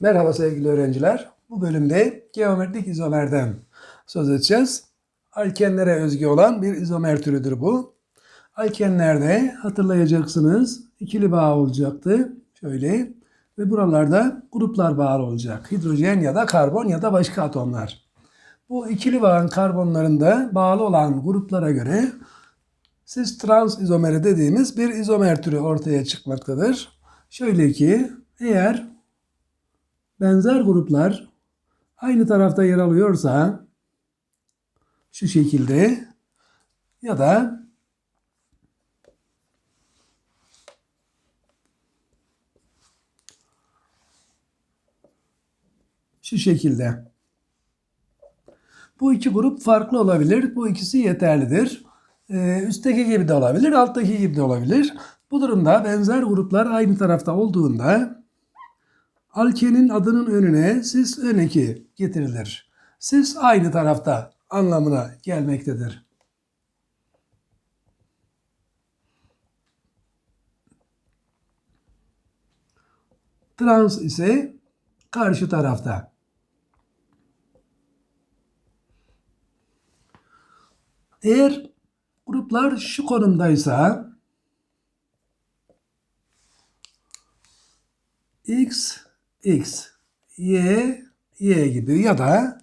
Merhaba sevgili öğrenciler. Bu bölümde geometrik izomerden söz edeceğiz. Alkenlere özgü olan bir izomer türüdür bu. Alkenlerde hatırlayacaksınız ikili bağ olacaktı. Şöyle ve buralarda gruplar bağlı olacak. Hidrojen ya da karbon ya da başka atomlar. Bu ikili bağın karbonlarında bağlı olan gruplara göre cis trans izomeri dediğimiz bir izomer türü ortaya çıkmaktadır. Şöyle ki eğer benzer gruplar aynı tarafta yer alıyorsa şu şekilde ya da şu şekilde. Bu iki grup farklı olabilir. Bu ikisi yeterlidir. Ee, üstteki gibi de olabilir, alttaki gibi de olabilir. Bu durumda benzer gruplar aynı tarafta olduğunda alkenin adının önüne sis ön eki getirilir. Sis aynı tarafta anlamına gelmektedir. Trans ise karşı tarafta. Eğer gruplar şu konumdaysa x x y y gibi ya da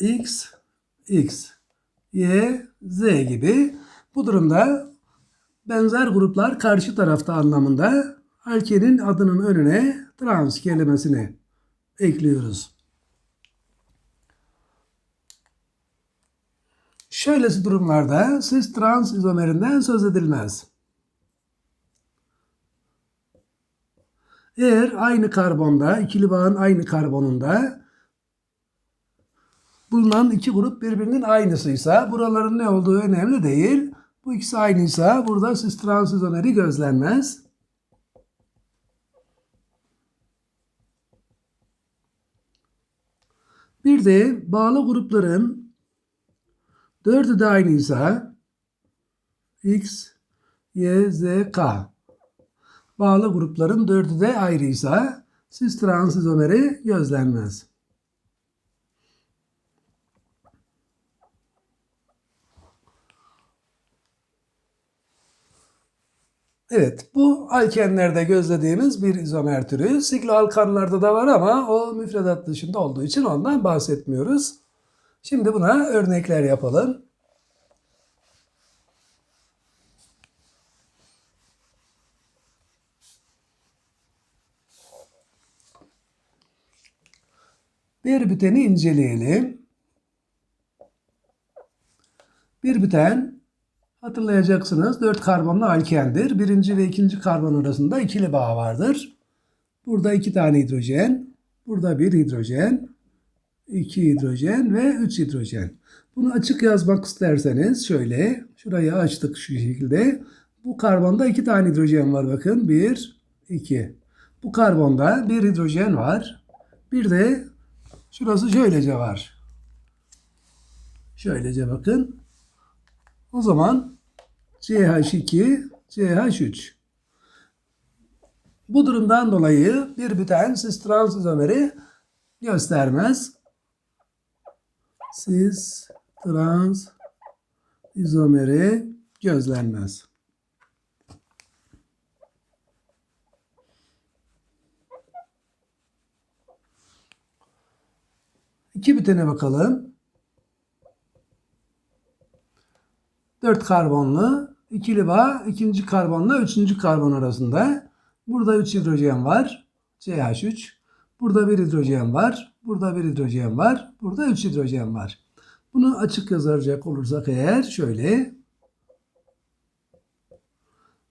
x x y z gibi bu durumda benzer gruplar karşı tarafta anlamında alkenin adının önüne trans kelimesini ekliyoruz. Şöylesi durumlarda cis trans izomerinden söz edilmez. Eğer aynı karbonda, ikili bağın aynı karbonunda bulunan iki grup birbirinin aynısıysa buraların ne olduğu önemli değil. Bu ikisi aynıysa burada cis trans izomeri gözlenmez. Bir de bağlı grupların dördü de aynıysa X, Y, Z, K. Bağlı grupların dördü de ayrıysa cis trans izomeri gözlenmez. Evet, bu alkenlerde gözlediğimiz bir izomer türü. Sikloalkanlarda da var ama o müfredat dışında olduğu için ondan bahsetmiyoruz. Şimdi buna örnekler yapalım. Bir büteni inceleyelim. Bir büten hatırlayacaksınız 4 karbonlu alkendir. Birinci ve ikinci karbon arasında ikili bağ vardır. Burada iki tane hidrojen, burada bir hidrojen, iki hidrojen ve üç hidrojen. Bunu açık yazmak isterseniz şöyle, şurayı açtık şu şekilde. Bu karbonda iki tane hidrojen var bakın. Bir, iki. Bu karbonda bir hidrojen var. Bir de şurası şöylece var. Şöylece bakın. O zaman CH2, CH3. Bu durumdan dolayı bir büten cis trans izomeri göstermez. Cis trans izomeri gözlenmez. İki bütene bakalım. 4 karbonlu ikili bağ ikinci karbonla üçüncü karbon arasında. Burada 3 hidrojen var. CH3. Burada bir hidrojen var. Burada bir hidrojen var. Burada 3 hidrojen var. Bunu açık yazacak olursak eğer şöyle.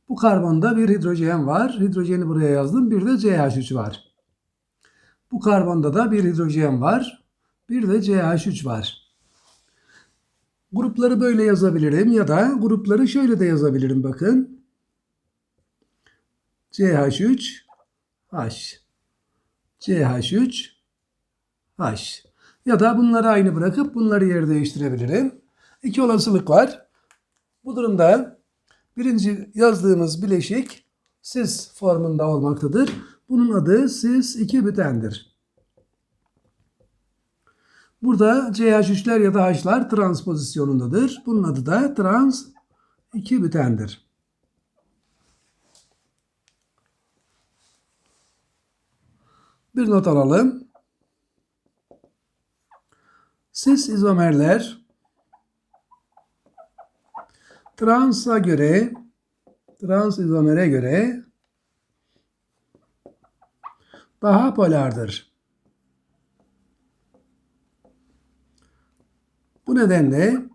Bu karbonda bir hidrojen var. Hidrojeni buraya yazdım. Bir de CH3 var. Bu karbonda da bir hidrojen var. Bir de CH3 var. Grupları böyle yazabilirim ya da grupları şöyle de yazabilirim bakın. CH3 H CH3 H ya da bunları aynı bırakıp bunları yer değiştirebilirim. İki olasılık var. Bu durumda Birinci yazdığımız bileşik sis formunda olmaktadır. Bunun adı sis 2 bütendir. Burada CH3'ler ya da H'lar trans pozisyonundadır. Bunun adı da trans 2 bütendir. Bir not alalım. Sis izomerler transa göre trans izomere göre daha polardır. Bu nedenle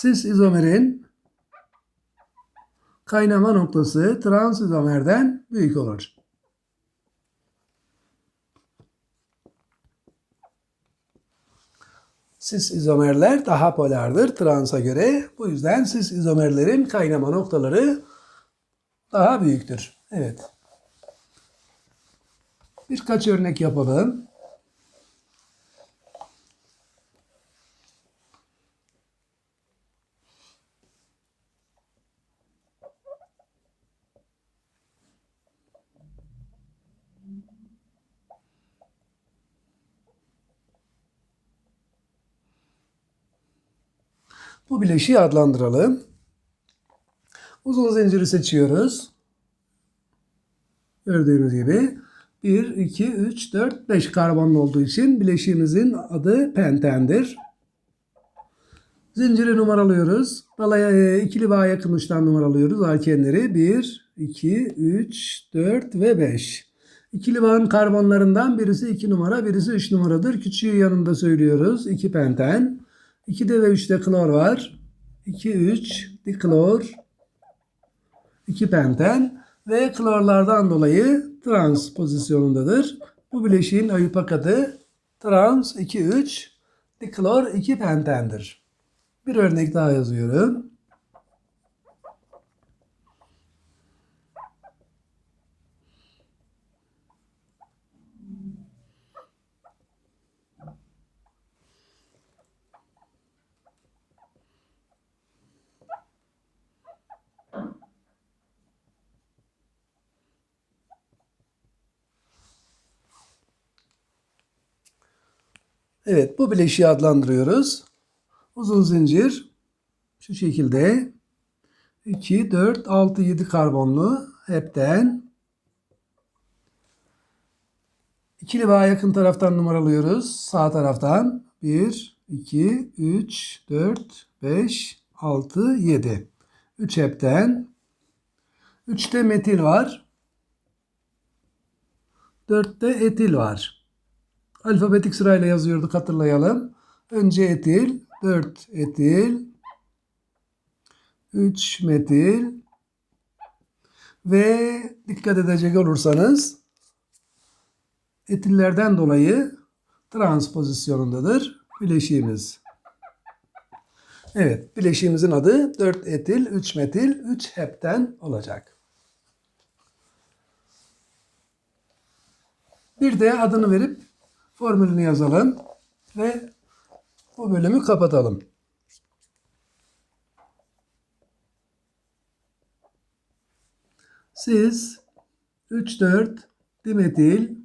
cis izomerin kaynama noktası trans izomerden büyük olur. Cis izomerler daha polardır transa göre. Bu yüzden cis izomerlerin kaynama noktaları daha büyüktür. Evet. Birkaç örnek yapalım. Bu bileşiği adlandıralım. Uzun zinciri seçiyoruz. Gördüğünüz gibi 1, 2, 3, 4, 5 karbonlu olduğu için bileşiğimizin adı pentendir. Zinciri numaralıyoruz. Dalaya e, ikili bağ yakın uçtan numaralıyoruz alkenleri. 1, 2, 3, 4 ve 5. İkili bağın karbonlarından birisi 2 numara, birisi 3 numaradır. Küçüğü yanında söylüyoruz. 2 penten. 2'de ve 3'te klor var. 2, 3, diklor, 2 penten ve klorlardan dolayı trans pozisyonundadır. Bu bileşiğin ayupak adı trans 2,3 diklor 2 pentendir. Bir örnek daha yazıyorum. Evet bu bileşiği adlandırıyoruz. Uzun zincir şu şekilde 2, 4, 6, 7 karbonlu hepten ikili bağ yakın taraftan numaralıyoruz. Sağ taraftan 1, 2, 3, 4, 5, 6, 7. 3 hepten. 3'te metil var. 4'te etil var. Alfabetik sırayla yazıyorduk hatırlayalım. Önce etil, 4 etil, 3 metil ve dikkat edecek olursanız etillerden dolayı trans pozisyonundadır bileşiğimiz. Evet, bileşiğimizin adı 4 etil, 3 metil, 3 hepten olacak. Bir de adını verip formülünü yazalım ve bu bölümü kapatalım. Siz 3,4 dimetil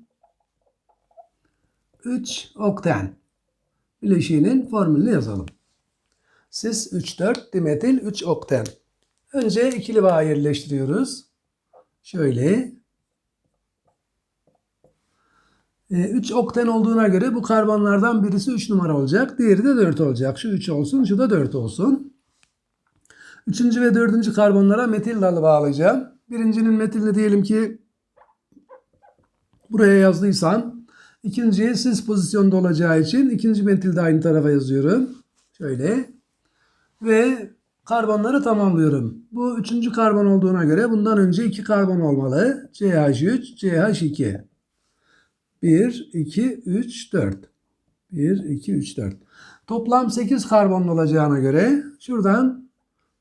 3 okten bileşiğinin formülünü yazalım. Siz 3,4 dimetil 3 okten. Önce ikili bağ yerleştiriyoruz. Şöyle 3 ee, okten olduğuna göre bu karbonlardan birisi 3 numara olacak. Diğeri de 4 olacak. Şu 3 olsun, şu da 4 olsun. Üçüncü ve dördüncü karbonlara metil dalı bağlayacağım. Birincinin metilini diyelim ki buraya yazdıysam ikinciye sis pozisyonda olacağı için ikinci metil de aynı tarafa yazıyorum. Şöyle. Ve karbonları tamamlıyorum. Bu üçüncü karbon olduğuna göre bundan önce iki karbon olmalı. CH3, CH2. 1, 2, 3, 4. 1, 2, 3, 4. Toplam 8 karbon olacağına göre şuradan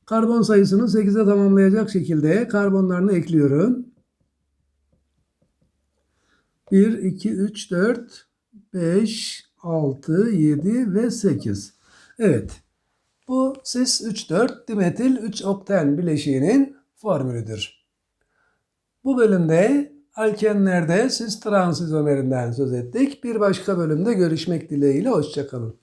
karbon sayısını 8'e tamamlayacak şekilde karbonlarını ekliyorum. 1, 2, 3, 4, 5, 6, 7 ve 8. Evet. Bu cis 3,4 dimetil 3 okten bileşiğinin formülüdür. Bu bölümde alkenlerde cis trans izomerinden söz ettik. Bir başka bölümde görüşmek dileğiyle hoşçakalın.